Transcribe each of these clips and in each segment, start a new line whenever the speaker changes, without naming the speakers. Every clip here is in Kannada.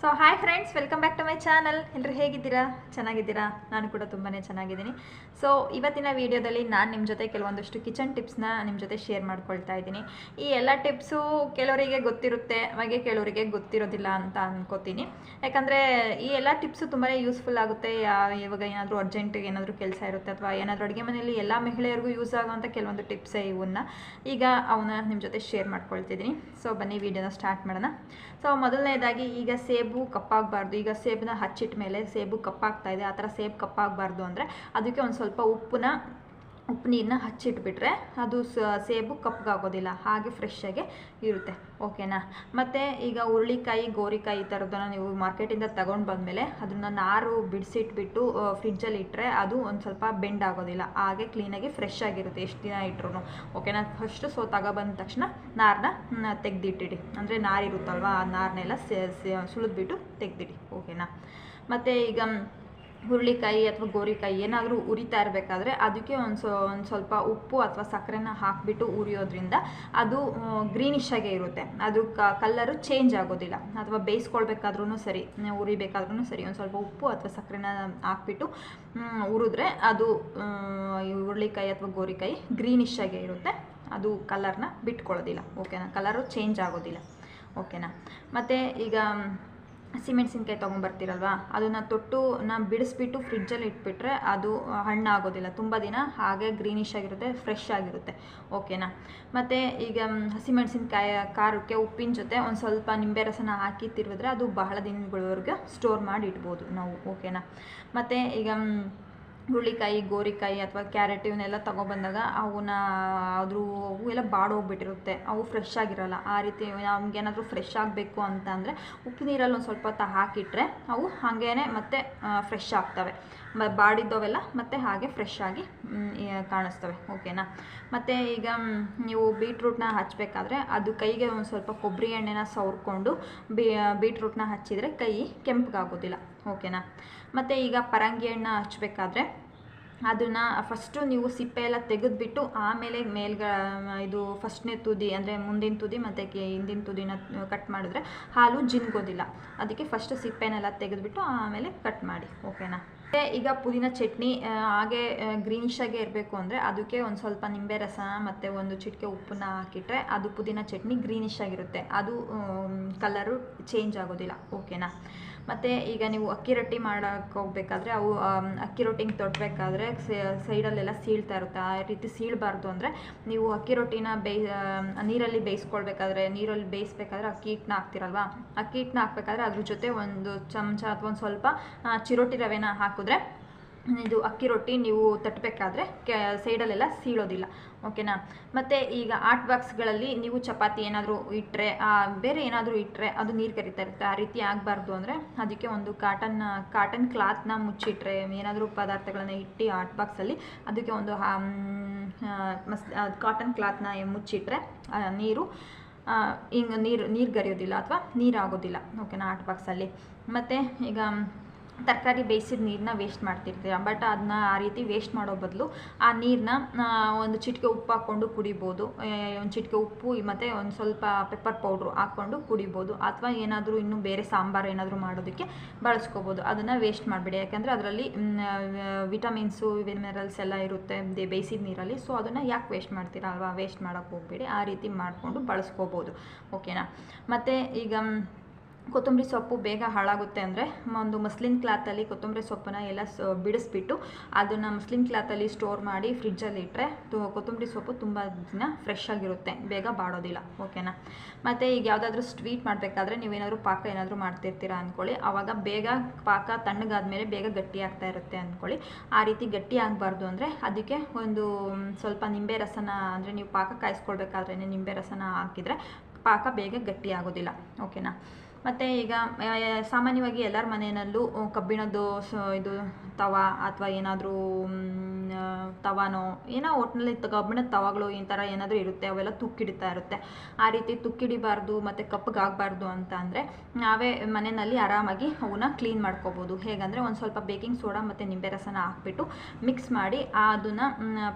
So hi friends welcome back to my channel ಎಲ್ಲರೂ ಹೇಗಿದ್ದೀರಾ? ಚೆನ್ನಾಗಿದ್ದೀರಾ? ನಾನು ಕೂಡ ತುಂಬಾ ಚೆನ್ನಾಗಿದ್ದೀನಿ. ಸೊ ಇವತ್ತಿನ ವೀಡಿಯೋದಲ್ಲಿ ನಾನು ನಿಮ್ಮ ಜೊತೆ ಕೆಲವೊಂದಷ್ಟು ಕಿಚನ್ ಟಿಪ್ಸ್ನ ನಿಮ್ಮ ಜೊತೆ ಶೇರ್ ಮಾಡ್ಕೊಳ್ತಾ ಇದ್ದೀನಿ. ಈ ಎಲ್ಲ ಟಿಪ್ಸು ಕೆಲವರಿಗೆ ಗೊತ್ತಿರುತ್ತೆ, ಹಾಗೆ ಕೆಲವರಿಗೆ ಗೊತ್ತಿರೋದಿಲ್ಲ ಅಂತ ಅನ್ಕೋತೀನಿ. ಯಾಕಂದರೆ ಈ ಎಲ್ಲ ಟಿಪ್ಸು ತುಂಬಾ ಯೂಸ್ಫುಲ್ ಆಗುತ್ತೆ. ಇವಾಗ ಏನಾದರೂ ಅರ್ಜೆಂಟಿಗೆ ಏನಾದರೂ ಕೆಲಸ ಇರುತ್ತೆ ಅಥವಾ ಏನಾದರೂ ಅಡುಗೆ ಮನೆಯಲ್ಲಿ ಎಲ್ಲ ಮಹಿಳೆಯರಿಗೂ ಯೂಸ್ ಆಗುವಂಥ ಕೆಲವೊಂದು ಟಿಪ್ಸೇ ಇವನ್ನ ಈಗ ಅವನ್ನ ನಿಮ್ಮ ಜೊತೆ ಶೇರ್ ಮಾಡ್ಕೊಳ್ತಿದ್ದೀನಿ. ಸೊ ಬನ್ನಿ, ವಿಡಿಯೋನ ಸ್ಟಾರ್ಟ್ ಮಾಡೋಣ. ಸೊ ಮೊದಲನೇದಾಗಿ ಈಗ ಸೇಬು ಕಪ್ಪಾಗಬಾರ್ದು. ಈಗ ಸೇಬನ್ನ ಹಚ್ಚಿಟ್ಟ ಮೇಲೆ ಸೇಬು ಕಪ್ಪಾಗ್ತಾ ಇದೆ. ಆ ಥರ ಸೇಬು ಕಪ್ಪಾಗಬಾರ್ದು ಅಂದರೆ ಅದಕ್ಕೆ ಒಂದು ಸ್ವಲ್ಪ ಉಪ್ಪನ್ನ ಉಪ್ಪು ನೀರನ್ನ ಹಚ್ಚಿಟ್ಬಿಟ್ರೆ ಅದು ಸೇಬು ಕಪ್ಪಗಾಗೋದಿಲ್ಲ ಹಾಗೆ ಫ್ರೆಶ್ಶಾಗೆ ಇರುತ್ತೆ. ಓಕೆನಾ ಮತ್ತು ಈಗ ಹುರುಳಿಕಾಯಿ, ಗೋರಿಕಾಯಿ ಈ ಥರದ್ದನ್ನು ನೀವು ಮಾರ್ಕೆಟಿಂದ ತಗೊಂಡು ಬಂದಮೇಲೆ ಅದನ್ನು ನಾರು ಬಿಡಿಸಿಟ್ಬಿಟ್ಟು ಫ್ರಿಡ್ಜಲ್ಲಿ ಇಟ್ಟರೆ ಅದು ಒಂದು ಸ್ವಲ್ಪ ಬೆಂಡ್ ಆಗೋದಿಲ್ಲ, ಹಾಗೆ ಕ್ಲೀನಾಗಿ ಫ್ರೆಶ್ ಆಗಿರುತ್ತೆ ಎಷ್ಟು ದಿನ ಇಟ್ಟರು ಓಕೆನಾ ಫಸ್ಟು ಸೊ ತಗೊಬಂದ ತಕ್ಷಣ ನಾರನ್ನ ತೆಗೆದಿಟ್ಟಿಡಿ. ಅಂದರೆ ನಾರಿರುತ್ತಲ್ವ, ಆ ನಾರನ್ನೆಲ್ಲ ಸುಳಿದ್ಬಿಟ್ಟು ತೆಗೆದಿಡಿ. ಓಕೆನಾ ಮತ್ತು ಈಗ ಹುರುಳಿಕಾಯಿ ಅಥವಾ ಗೋರಿಕಾಯಿ ಏನಾದರೂ ಉರಿತಾ ಇರಬೇಕಾದ್ರೆ ಅದಕ್ಕೆ ಒಂದು ಸೊ, ಒಂದು ಸ್ವಲ್ಪ ಉಪ್ಪು ಅಥವಾ ಸಕ್ಕರೆನ ಹಾಕಿಬಿಟ್ಟು ಉರಿಯೋದ್ರಿಂದ ಅದು ಗ್ರೀನಿಶ್ ಆಗೇ ಇರುತ್ತೆ. ಅದು ಕಲ್ಲರು ಚೇಂಜ್ ಆಗೋದಿಲ್ಲ. ಅಥವಾ ಬೇಯಿಸ್ಕೊಳ್ಬೇಕಾದ್ರೂ ಸರಿ ಉರಿಬೇಕಾದ್ರೂ ಸರಿ. ಒಂದು ಸ್ವಲ್ಪ ಉಪ್ಪು ಅಥವಾ ಸಕ್ಕರೆನ ಹಾಕ್ಬಿಟ್ಟು ಉರಿದ್ರೆ ಅದು ಹುರುಳಿಕಾಯಿ ಅಥವಾ ಗೋರಿಕಾಯಿ ಗ್ರೀನಿಶ್ ಆಗೇ ಇರುತ್ತೆ. ಅದು ಕಲರ್ನ ಬಿಟ್ಕೊಳ್ಳೋದಿಲ್ಲ ಓಕೆನಾ? ಕಲರು ಚೇಂಜ್ ಆಗೋದಿಲ್ಲ. ಓಕೆನಾ? ಮತ್ತು ಈಗ ಹಸಿಮೆಣಸಿನ್ಕಾಯಿ ತೊಗೊಂಬರ್ತೀರಲ್ವಾ ಅದನ್ನು ತೊಟ್ಟು ನಾ ಬಿಡಿಸ್ಬಿಟ್ಟು ಫ್ರಿಡ್ಜಲ್ಲಿ ಇಟ್ಬಿಟ್ರೆ ಅದು ಹಣ್ಣಾಗೋದಿಲ್ಲ. ತುಂಬ ದಿನ ಹಾಗೆ ಗ್ರೀನಿಶ್ ಆಗಿರುತ್ತೆ ಫ್ರೆಶ್ ಆಗಿರುತ್ತೆ. ಓಕೆನಾ ಮತ್ತು ಈಗ ಹಸಿಮೆಣಸಿನ್ಕಾಯಿ ಖಾರಕ್ಕೆ ಉಪ್ಪಿನ ಜೊತೆ ಒಂದು ಸ್ವಲ್ಪ ನಿಂಬೆ ರಸನ ಹಾಕಿ ತಿರುವಿದ್ರೆ ಅದು ಬಹಳ ದಿನಗಳವರೆಗೆ ಸ್ಟೋರ್ ಮಾಡಿ ಇಡ್ಬೋದು ನಾವು. ಓಕೆನಾ ಮತ್ತು ಈಗ ಹುರುಳಿಕಾಯಿ, ಗೋರಿಕಾಯಿ ಅಥವಾ ಕ್ಯಾರೆಟ್ ಇವನ್ನೆಲ್ಲ ತೊಗೊಬಂದಾಗ ಅವನ್ನ ಅದ್ರ ಅವು ಎಲ್ಲ ಬಾಡೋಗ್ಬಿಟ್ಟಿರುತ್ತೆ. ಅವು ಫ್ರೆಶ್ ಆಗಿರಲ್ಲ. ಆ ರೀತಿ ನಮ್ಗೇನಾದರೂ ಫ್ರೆಶ್ ಆಗಬೇಕು ಅಂತ ಅಂದರೆ ಉಪ್ಪು ನೀರಲ್ಲಿ ಒಂದು ಸ್ವಲ್ಪ ಹೊತ್ತು ಹಾಕಿಟ್ರೆ ಅವು ಹಾಗೇ ಮತ್ತೆ ಫ್ರೆಶ್ ಆಗ್ತವೆ. ಮ- ಬಾಡಿದ್ದವೆಲ್ಲ ಮತ್ತೆ ಹಾಗೆ ಫ್ರೆಶ್ ಆಗಿ ಕಾಣಿಸ್ತವೆ. ಓಕೆನಾ? ಮತ್ತು ಈಗ ನೀವು ಬೀಟ್ರೂಟ್ನ ಹಚ್ಚಬೇಕಾದ್ರೆ ಅದು ಕೈಗೆ ಒಂದು ಸ್ವಲ್ಪ ಕೊಬ್ಬರಿ ಎಣ್ಣೆನ ಸವರ್ಕೊಂಡು ಬೀಟ್ರೂಟ್ನ ಹಚ್ಚಿದರೆ ಕೈ ಕೆಂಪಗಾಗೋದಿಲ್ಲ. ಓಕೆನಾ? ಮತ್ತು ಈಗ ಪರಂಗಿ ಹಣ್ಣು ಹಚ್ಚಬೇಕಾದ್ರೆ ಅದನ್ನು ಫಸ್ಟು ನೀವು ಸಿಪ್ಪೆ ಎಲ್ಲ ತೆಗೆದುಬಿಟ್ಟು ಆಮೇಲೆ ಮೇಲ್ಗ, ಇದು ಫಸ್ಟ್ನೇ ತುದಿ ಅಂದರೆ ಮುಂದಿನ ತುದಿ ಮತ್ತು ಹಿಂದಿನ ತುದಿನ ಕಟ್ ಮಾಡಿದ್ರೆ ಹಾಲು ಜಿನ್ಗೋದಿಲ್ಲ. ಅದಕ್ಕೆ ಫಸ್ಟ್ ಸಿಪ್ಪೆನೆಲ್ಲ ತೆಗೆದುಬಿಟ್ಟು ಆಮೇಲೆ ಕಟ್ ಮಾಡಿ. ಓಕೆನಾ? ಮತ್ತು ಈಗ ಪುದೀನ ಚಟ್ನಿ ಹಾಗೆ ಗ್ರೀನಿಶ್ ಆಗೇ ಇರಬೇಕು ಅಂದರೆ ಅದಕ್ಕೆ ಒಂದು ಸ್ವಲ್ಪ ನಿಂಬೆ ರಸ ಮತ್ತು ಒಂದು ಚಿಟಿಕೆ ಉಪ್ಪನ್ನ ಹಾಕಿಟ್ರೆ ಅದು ಪುದೀನ ಚಟ್ನಿ ಗ್ರೀನಿಶ್ ಆಗಿರುತ್ತೆ. ಅದು ಕಲರು ಚೇಂಜ್ ಆಗೋದಿಲ್ಲ. ಓಕೆನಾ? ಮತ್ತು ಈಗ ನೀವು ಅಕ್ಕಿ ರೊಟ್ಟಿ ಮಾಡೋಕ್ಕೆ ಹೋಗ್ಬೇಕಾದ್ರೆ ಅವು ಅಕ್ಕಿ ರೊಟ್ಟಿಗೆ ತೊಟ್ಟಬೇಕಾದ್ರೆ ಸೈಡಲ್ಲೆಲ್ಲ ಸೀಳ್ತಾ ಇರುತ್ತೆ. ಆ ರೀತಿ ಸೀಳಬಾರ್ದು ಅಂದರೆ ನೀವು ಅಕ್ಕಿ ರೊಟ್ಟಿನ ಬೇಯ್ ನೀರಲ್ಲಿ ಬೇಯಿಸ್ಕೊಳ್ಬೇಕಾದ್ರೆ, ನೀರಲ್ಲಿ ಬೇಯಿಸ್ಬೇಕಾದ್ರೆ ಅಕ್ಕಿ ಹಿಟ್ಟನ್ನ ಹಾಕ್ತಿರಲ್ವಾ? ಅಕ್ಕಿ ಹಿಟ್ಟನ್ನ ಹಾಕ್ಬೇಕಾದ್ರೆ ಅದ್ರ ಜೊತೆ ಒಂದು ಚಮಚ ಅಥವಾ ಒಂದು ಸ್ವಲ್ಪ ಚಿರೋಟಿ ರವೆನ ಹಾಕಿದ್ರೆ ಇದು ಅಕ್ಕಿ ರೊಟ್ಟಿ ನೀವು ತಟ್ಟಬೇಕಾದ್ರೆ ಕೆ ಸೈಡಲ್ಲೆಲ್ಲ ಸೀಳೋದಿಲ್ಲ, ಓಕೆನಾ? ಮತ್ತು ಈಗ ಆರ್ಟ್ ಬಾಕ್ಸ್ಗಳಲ್ಲಿ ನೀವು ಚಪಾತಿ ಏನಾದರೂ ಇಟ್ಟರೆ ಬೇರೆ ಏನಾದರೂ ಇಟ್ಟರೆ ಅದು ನೀರು ಕರಿತಾ ಇರುತ್ತೆ ಆ ರೀತಿ ಆಗಬಾರ್ದು ಅಂದರೆ ಅದಕ್ಕೆ ಒಂದು ಕಾಟನ್ ಕಾಟನ್ ಕ್ಲಾತ್ನ ಮುಚ್ಚಿಟ್ರೆ, ಏನಾದರೂ ಪದಾರ್ಥಗಳನ್ನು ಇಟ್ಟು ಆರ್ಟ್ ಬಾಕ್ಸಲ್ಲಿ ಅದಕ್ಕೆ ಒಂದು ಮಸ್ ಕಾಟನ್ ಕ್ಲಾತ್ನ ಮುಚ್ಚಿಟ್ರೆ ನೀರು ಹಿಂಗೆ ನೀರು ನೀರು ಗರಿಯೋದಿಲ್ಲ ಅಥವಾ ನೀರಾಗೋದಿಲ್ಲ ಓಕೆನಾ, ಆರ್ಟ್ ಬಾಕ್ಸಲ್ಲಿ. ಮತ್ತು ಈಗ ತರಕಾರಿ ಬೇಯಿಸಿದ ನೀರನ್ನ ವೇಸ್ಟ್ ಮಾಡ್ತಿರ್ತೀರ. ಬಟ್ ಅದನ್ನ ಆ ರೀತಿ ವೇಸ್ಟ್ ಮಾಡೋ ಬದಲು ಆ ನೀರನ್ನ ಒಂದು ಚಿಟಿಕೆ ಉಪ್ಪು ಹಾಕ್ಕೊಂಡು ಕುಡಿಬೋದು. ಒಂದು ಚಿಟಿಕೆ ಉಪ್ಪು ಮತ್ತು ಒಂದು ಸ್ವಲ್ಪ ಪೆಪ್ಪರ್ ಪೌಡ್ರು ಹಾಕ್ಕೊಂಡು ಕುಡಿಬೋದು. ಅಥವಾ ಏನಾದರೂ ಇನ್ನೂ ಬೇರೆ ಸಾಂಬಾರು ಏನಾದರೂ ಮಾಡೋದಕ್ಕೆ ಬಳಸ್ಕೋಬೋದು. ಅದನ್ನು ವೇಸ್ಟ್ ಮಾಡಬೇಡಿ. ಯಾಕೆಂದರೆ ಅದರಲ್ಲಿ ವಿಟಮಿನ್ಸು ಮಿನರಲ್ಸ್ ಎಲ್ಲ ಇರುತ್ತೆ ಬೇಯಿಸಿದ ನೀರಲ್ಲಿ. ಸೊ ಅದನ್ನು ಯಾಕೆ ವೇಸ್ಟ್ ಮಾಡ್ತೀರಾ ಅಲ್ವಾ? ವೇಸ್ಟ್ ಮಾಡೋಕ್ಕೆ ಹೋಗಬೇಡಿ. ಆ ರೀತಿ ಮಾಡಿಕೊಂಡು ಬಳಸ್ಕೋಬೋದು. ಓಕೆನಾ ಮತ್ತು ಈಗ ಕೊತ್ತಂಬರಿ ಸೊಪ್ಪು ಬೇಗ ಹಾಳಾಗುತ್ತೆ ಅಂದರೆ ಒಂದು ಮಸ್ಲಿನ್ ಕ್ಲಾತಲ್ಲಿ ಕೊತ್ತಂಬರಿ ಸೊಪ್ಪನ್ನ ಎಲ್ಲ ಬಿಡಿಸ್ಬಿಟ್ಟು ಅದನ್ನು ಮಸ್ಲಿನ್ ಕ್ಲಾತಲ್ಲಿ ಸ್ಟೋರ್ ಮಾಡಿ ಫ್ರಿಡ್ಜಲ್ಲಿ ಇಟ್ಟರೆ ಕೊತ್ತಂಬರಿ ಸೊಪ್ಪು ತುಂಬ ದಿನ ಫ್ರೆಶ್ ಆಗಿರುತ್ತೆ. ಬೇಗ ಬಾಡೋದಿಲ್ಲ. ಓಕೆನಾ ಮತ್ತು ಈಗ ಯಾವುದಾದ್ರೂ ಸ್ವೀಟ್ ಮಾಡಬೇಕಾದ್ರೆ ನೀವೇನಾದರೂ ಪಾಕ ಏನಾದರೂ ಮಾಡ್ತಿರ್ತೀರಾ ಅಂದ್ಕೊಳ್ಳಿ ಆವಾಗ ಬೇಗ ಪಾಕ ತಣ್ಣಗಾದ್ಮೇಲೆ ಬೇಗ ಗಟ್ಟಿ ಆಗ್ತಾ ಇರುತ್ತೆ ಅಂದ್ಕೊಳ್ಳಿ ಆ ರೀತಿ ಗಟ್ಟಿ ಆಗಬಾರ್ದು ಅಂದರೆ ಅದಕ್ಕೆ ಒಂದು ಸ್ವಲ್ಪ ನಿಂಬೆ ರಸನ ಅಂದರೆ ನೀವು ಪಾಕ ಕಾಯಿಸ್ಕೊಳ್ಬೇಕಾದ್ರೆ ನಿಂಬೆ ರಸನ ಹಾಕಿದರೆ ಪಾಕ ಬೇಗ ಗಟ್ಟಿ ಆಗೋದಿಲ್ಲ. ಓಕೆನಾ ಮತ್ತು ಈಗ ಸಾಮಾನ್ಯವಾಗಿ ಎಲ್ಲರ ಮನೆಯಲ್ಲೂ ಕಬ್ಬಿಣದ್ದು ಇದು ತವ ಅಥವಾ ಏನಾದರೂ ತವಾನೋ, ಏನೋ ಒಟ್ಟಿನಲ್ಲಿ ಕಬ್ಬಿಣದ ತವಾಗಳು ಈ ಥರ ಏನಾದರೂ ಇರುತ್ತೆ, ಅವೆಲ್ಲ ತುಕ್ಕಿಡ್ತಾ ಇರುತ್ತೆ. ಆ ರೀತಿ ತುಕ್ಕಿಡಿಬಾರ್ದು ಮತ್ತು ಕಪ್ಪಗಾಗಬಾರ್ದು ಅಂತ ಅಂದರೆ ನಾವೇ ಮನೆಯಲ್ಲಿ ಆರಾಮಾಗಿ ಅವನ್ನ ಕ್ಲೀನ್ ಮಾಡ್ಕೋಬೋದು. ಹೇಗಂದರೆ ಒಂದು ಸ್ವಲ್ಪ ಬೇಕಿಂಗ್ ಸೋಡಾ ಮತ್ತು ನಿಂಬೆ ರಸನ ಹಾಕ್ಬಿಟ್ಟು ಮಿಕ್ಸ್ ಮಾಡಿ ಅದನ್ನು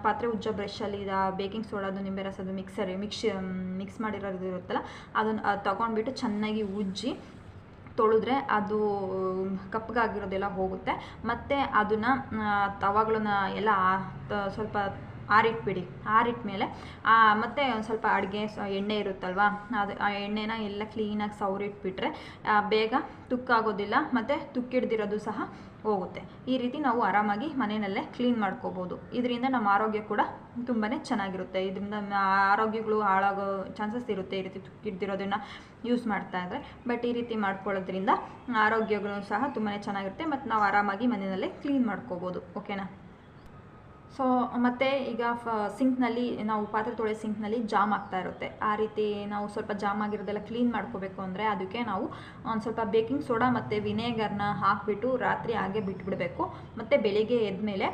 ಪಾತ್ರೆ ಉಜ್ಜೋ ಬ್ರಷಲ್ಲಿ ಬೇಕಿಂಗ್ ಸೋಡಾದು, ನಿಂಬೆ ರಸದು ಮಿಕ್ಸರ್ ಮಿಕ್ಸ್ ಮಿಕ್ಸ್ ಮಾಡಿರೋದು ಇರುತ್ತಲ್ಲ, ಅದನ್ನು ತೊಗೊಂಡ್ಬಿಟ್ಟು ಚೆನ್ನಾಗಿ ಉಜ್ಜಿ ತೊಳೆದ್ರೆ ಅದು ಕಪ್ಪಗಾಗಿರೋದೆಲ್ಲ ಹೋಗುತ್ತೆ. ಮತ್ತು ಅದನ್ನು ತವಾಗಳನ್ನ ಎಲ್ಲ ಸ್ವಲ್ಪ ಆರಿಟ್ಬಿಡಿ, ಆರಿಟ್ಮೇಲೆ ಮತ್ತು ಒಂದು ಸ್ವಲ್ಪ ಅಡುಗೆ ಎಣ್ಣೆ ಇರುತ್ತಲ್ವಾ, ಅದು ಆ ಎಣ್ಣೆನ ಎಲ್ಲ ಕ್ಲೀನಾಗಿ ಸವರಿಟ್ಬಿಟ್ರೆ ಬೇಗ ತುಕ್ಕಾಗೋದಿಲ್ಲ, ಮತ್ತು ತುಕ್ಕಿಡ್ದಿರೋದು ಸಹ ಹೋಗುತ್ತೆ. ಈ ರೀತಿ ನಾವು ಆರಾಮಾಗಿ ಮನೆಯಲ್ಲೇ ಕ್ಲೀನ್ ಮಾಡ್ಕೋಬೋದು. ಇದರಿಂದ ನಮ್ಮ ಆರೋಗ್ಯ ಕೂಡ ತುಂಬಾ ಚೆನ್ನಾಗಿರುತ್ತೆ. ಇದರಿಂದ ಆರೋಗ್ಯಗಳು ಹಾಳಾಗೋ ಚಾನ್ಸಸ್ ಇರುತ್ತೆ ಈ ರೀತಿ ತುಕ್ಕಿಡ್ದಿರೋದನ್ನು ಯೂಸ್ ಮಾಡ್ತಾ ಇದ್ದರೆ ಬಟ್ ಈ ರೀತಿ ಮಾಡ್ಕೊಳ್ಳೋದ್ರಿಂದ ಆರೋಗ್ಯಗಳು ಸಹ ತುಂಬಾ ಚೆನ್ನಾಗಿರುತ್ತೆ ಮತ್ತು ನಾವು ಆರಾಮಾಗಿ ಮನೆಯಲ್ಲೇ ಕ್ಲೀನ್ ಮಾಡ್ಕೋಬೋದು. ಓಕೆನಾ? ಸೊ ಮತ್ತು ಈಗ ಫ ಸಿಂಕ್ನಲ್ಲಿ, ನಾವು ಪಾತ್ರೆ ತೊಳೆ ಸಿಂಕ್ನಲ್ಲಿ ಜಾಮ್ ಆಗ್ತಾ ಇರುತ್ತೆ. ಆ ರೀತಿ ನಾವು ಸ್ವಲ್ಪ ಜಾಮ್ ಆಗಿರೋದೆಲ್ಲ ಕ್ಲೀನ್ ಮಾಡ್ಕೋಬೇಕು ಅಂದರೆ ಅದಕ್ಕೆ ನಾವು ಒಂದು ಸ್ವಲ್ಪ ಬೇಕಿಂಗ್ ಸೋಡಾ ಮತ್ತು ವಿನೇಗರ್ನ ಹಾಕಿಬಿಟ್ಟು ರಾತ್ರಿ ಹಾಗೆ ಬಿಟ್ಬಿಡಬೇಕು. ಮತ್ತು ಬೆಳಿಗ್ಗೆ ಎದ್ಮೇಲೆ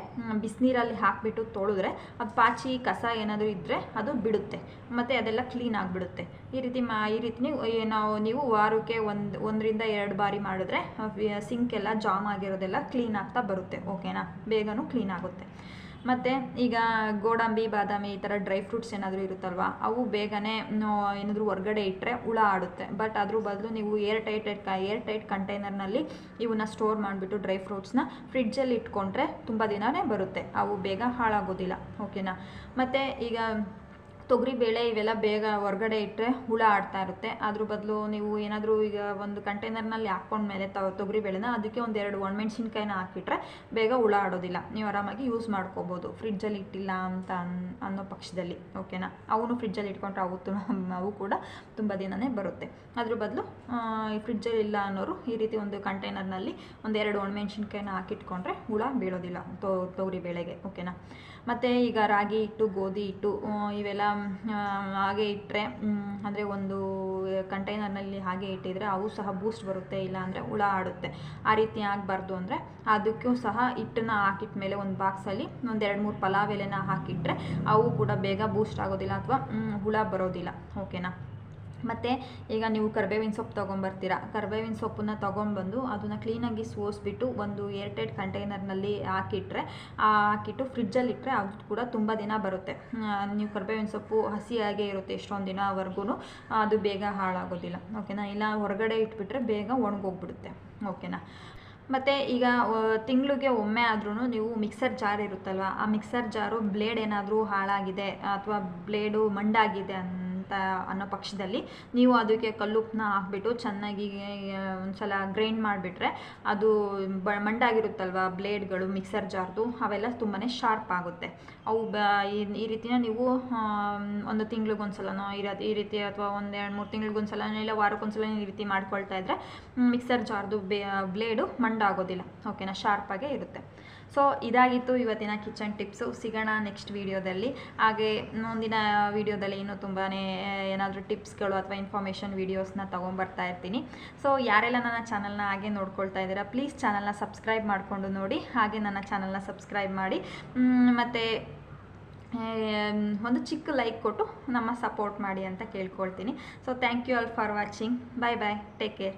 ಬಿಸಿನೀರಲ್ಲಿ ಹಾಕಿಬಿಟ್ಟು ತೊಳೆದ್ರೆ ಅದು ಪಾಚಿ, ಕಸ ಏನಾದರೂ ಇದ್ದರೆ ಅದು ಬಿಡುತ್ತೆ. ಮತ್ತು ಅದೆಲ್ಲ ಕ್ಲೀನ್ ಆಗಿಬಿಡುತ್ತೆ. ಈ ರೀತಿ ಮಾ, ಈ ರೀತಿ ನೀವು ನಾವು, ನೀವು ವಾರಕ್ಕೆ ಒಂದು, ಒಂದರಿಂದ ಎರಡು ಬಾರಿ ಮಾಡಿದ್ರೆ ಸಿಂಕ್ ಎಲ್ಲ ಜಾಮ್ ಆಗಿರೋದೆಲ್ಲ ಕ್ಲೀನ್ ಆಗ್ತಾ ಬರುತ್ತೆ. ಓಕೆನಾ? ಬೇಗನೂ ಕ್ಲೀನ್ ಆಗುತ್ತೆ. ಮತ್ತು ಈಗ ಗೋಡಂಬಿ, ಬಾದಾಮಿ ಈ ಥರ ಡ್ರೈ ಫ್ರೂಟ್ಸ್ ಏನಾದರೂ ಇರುತ್ತಲ್ವ, ಅವು ಬೇಗನೆ ಏನಾದರೂ ಹೊರ್ಗಡೆ ಇಟ್ಟರೆ ಹುಳ ಆಡುತ್ತೆ. ಬಟ್ ಅದ್ರ ಬದಲು ನೀವು ಏರ್ ಟೈಟ್ ಏರ್ ಟೈಟ್ ಕಂಟೈನರ್ನಲ್ಲಿ ಇವನ್ನ ಸ್ಟೋರ್ ಮಾಡಿಬಿಟ್ಟು ಡ್ರೈ ಫ್ರೂಟ್ಸ್ನ ಫ್ರಿಡ್ಜಲ್ಲಿ ಇಟ್ಕೊಂಡ್ರೆ ತುಂಬ ದಿನವೇ ಬರುತ್ತೆ. ಅವು ಬೇಗ ಹಾಳಾಗೋದಿಲ್ಲ. ಓಕೆನಾ ಮತ್ತು ಈಗ ತೊಗರಿ ಬೇಳೆ ಇವೆಲ್ಲ ಬೇಗ ಹೊರಗಡೆ ಇಟ್ಟರೆ ಹುಳ ಆಡ್ತಾ ಇರುತ್ತೆ. ಅದ್ರ ಬದಲು ನೀವು ಏನಾದರೂ ಈಗ ಒಂದು ಕಂಟೈನರ್ನಲ್ಲಿ ಹಾಕ್ಕೊಂಡ್ಮೇಲೆ ತ, ತೊಗರಿ ಬೇಳೆನ ಅದಕ್ಕೆ ಒಂದೆರಡು ಒಣಮೆಣ್ಸಿನ್ಕಾಯಿನ ಹಾಕಿಟ್ರೆ ಬೇಗ ಹುಳ ಆಡೋದಿಲ್ಲ. ನೀವು ಆರಾಮಾಗಿ ಯೂಸ್ ಮಾಡ್ಕೋಬೋದು. ಫ್ರಿಡ್ಜಲ್ಲಿ ಇಟ್ಟಿಲ್ಲ ಅಂತ ಅನ್, ಅನ್ನೋ ಪಕ್ಷದಲ್ಲಿ ಓಕೆನಾ ಅವನು ಫ್ರಿಡ್ಜಲ್ಲಿ ಇಟ್ಕೊಂಡ್ರೆ ಅವು ಅವು ಕೂಡ ತುಂಬ ದಿನನೇ ಬರುತ್ತೆ. ಅದ್ರ ಬದಲು ಫ್ರಿಡ್ಜಲ್ಲಿ ಇಲ್ಲ ಅನ್ನೋರು ಈ ರೀತಿ ಒಂದು ಕಂಟೈನರ್ನಲ್ಲಿ ಒಂದೆರಡು ಒಣಮೆಣ್ಸಿನ್ಕಾಯಿನ ಹಾಕಿಟ್ಕೊಂಡ್ರೆ ಹುಳ ಬೀಳೋದಿಲ್ಲ. ತೊಗರಿ ಬೇಳೆಗೆ ಓಕೆನಾ ಮತ್ತು ಈಗ ರಾಗಿ ಹಿಟ್ಟು ಗೋಧಿ ಹಿಟ್ಟು ಇವೆಲ್ಲ ಹಾಗೆ ಇಟ್ಟರೆ ಅಂದರೆ ಒಂದು ಕಂಟೈನರ್ನಲ್ಲಿ ಹಾಗೆ ಇಟ್ಟಿದ್ರೆ ಅವು ಸಹ ಬೂಸ್ಟ್ ಬರುತ್ತೆ ಇಲ್ಲ ಅಂದರೆ ಹುಳ ಆಡುತ್ತೆ. ಆ ರೀತಿ ಆಗಬಾರ್ದು ಅಂದರೆ ಅದಕ್ಕೂ ಸಹ ಹಿಟ್ಟನ್ನ ಹಾಕಿಟ್ಟ ಮೇಲೆ ಒಂದು ಬಾಕ್ಸಲ್ಲಿ ಒಂದು ಎರಡು ಮೂರು ಪಲಾವ್ ಎಲೆನ ಹಾಕಿಟ್ರೆ ಅವು ಕೂಡ ಬೇಗ ಬೂಸ್ಟ್ ಆಗೋದಿಲ್ಲ ಅಥವಾ ಹುಳ ಬರೋದಿಲ್ಲ. ಓಕೆನಾ ಮತ್ತು ಈಗ ನೀವು ಕರ್ಬೇವಿನ ಸೊಪ್ಪು ತೊಗೊಂಬರ್ತೀರಾ? ಕರ್ಬೇವಿನ ಸೊಪ್ಪನ್ನ ತೊಗೊಂಬಂದು ಅದನ್ನು ಕ್ಲೀನಾಗಿ ಸೋಸಿಬಿಟ್ಟು ಒಂದು ಏರ್ಟೈಟ್ ಕಂಟೈನರ್ನಲ್ಲಿ ಹಾಕಿಟ್ರೆ ಹಾಕಿಟ್ಟು ಫ್ರಿಡ್ಜಲ್ಲಿ ಇಟ್ಟರೆ ಅದು ಕೂಡ ತುಂಬ ದಿನ ಬರುತ್ತೆ. ನೀವು ಕರ್ಬೇವಿನ ಸೊಪ್ಪು ಹಸಿಯಾಗೇ ಇರುತ್ತೆ ಎಷ್ಟೊಂದು ದಿನವರೆಗೂ ಅದು ಬೇಗ ಹಾಳಾಗೋದಿಲ್ಲ. ಓಕೆನಾ? ಇಲ್ಲ ಹೊರಗಡೆ ಇಟ್ಬಿಟ್ರೆ ಬೇಗ ಒಣಗೋಗ್ಬಿಡುತ್ತೆ. ಓಕೆನಾ? ಮತ್ತು ಈಗ ತಿಂಗಳಿಗೆ ಒಮ್ಮೆ ಆದ್ರೂ ನೀವು ಮಿಕ್ಸರ್ ಜಾರ್ ಇರುತ್ತಲ್ವ? ಆ ಮಿಕ್ಸರ್ ಜಾರು ಬ್ಲೇಡ್ ಏನಾದರೂ ಹಾಳಾಗಿದೆ, ಅಥವಾ ಬ್ಲೇಡು ಮಂಡಾಗಿದೆ ಅಂತ ಅನ್ನೋ ಪಕ್ಷದಲ್ಲಿ ನೀವು ಅದಕ್ಕೆ ಕಲ್ಲುಪ್ಪನ್ನ ಹಾಕ್ಬಿಟ್ಟು ಚೆನ್ನಾಗಿ ಒಂದ್ಸಲ ಗ್ರೈಂಡ್ ಮಾಡಿಬಿಟ್ರೆ ಅದು ಬ, ಮಂಡಾಗಿರುತ್ತಲ್ವ ಬ್ಲೇಡ್ಗಳು ಮಿಕ್ಸರ್ ಜಾರ್ದು, ಅವೆಲ್ಲ ತುಂಬಾ ಶಾರ್ಪ್ ಆಗುತ್ತೆ. ಅವು ಬ, ಈ- ರೀತಿನ ನೀವು ಒಂದು ತಿಂಗ್ಳಿಗೊಂದ್ಸಲನೋ, ಈ ರೀತಿ ಈ ರೀತಿ ಅಥವಾ ಒಂದು ಎರಡು ಮೂರು ತಿಂಗ್ಳಿಗೊಂದ್ಸಲ ಇಲ್ಲ ವಾರಕ್ಕೊಂದ್ಸಲ ಈ ರೀತಿ ಮಾಡ್ಕೊಳ್ತಾ ಇದ್ರೆ ಮಿಕ್ಸರ್ ಜಾರ್ದು ಬ್ಲೇಡು ಮಂಡಾಗೋದಿಲ್ಲ. ಓಕೆನಾ? ಶಾರ್ಪಾಗೇ ಇರುತ್ತೆ. ಸೊ ಇದಾಗಿತ್ತು ಇವತ್ತಿನ ಕಿಚನ್ ಟಿಪ್ಸು. ಸಿಗೋಣ ನೆಕ್ಸ್ಟ್ ವೀಡಿಯೋದಲ್ಲಿ. ಹಾಗೆ ಮುಂದಿನ ವೀಡಿಯೋದಲ್ಲಿ ಇನ್ನೂ ತುಂಬಾ ಏನಾದರೂ ಟಿಪ್ಸ್ಗಳು ಅಥವಾ ಇನ್ಫಾರ್ಮೇಷನ್ ವೀಡಿಯೋಸ್ನ ತೊಗೊಂಬರ್ತಾ ಇರ್ತೀನಿ. ಸೊ ಯಾರೆಲ್ಲ ನನ್ನ ಚಾನಲ್ನ ಹಾಗೆ ನೋಡ್ಕೊಳ್ತಾ ಇದ್ದೀರಾ ಪ್ಲೀಸ್ ಚಾನಲ್ನ ಸಬ್ಸ್ಕ್ರೈಬ್ ಮಾಡಿಕೊಂಡು ನೋಡಿ. ಹಾಗೆ ನನ್ನ ಚಾನಲ್ನ ಸಬ್ಸ್ಕ್ರೈಬ್ ಮಾಡಿ. ಮತ್ತು ಒಂದು ಚಿಕ್ಕ ಲೈಕ್ ಕೊಟ್ಟು ನಮ್ಮ ಸಪೋರ್ಟ್ ಮಾಡಿ ಅಂತ ಕೇಳ್ಕೊಳ್ತೀನಿ. So thank you all for watching bye bye take care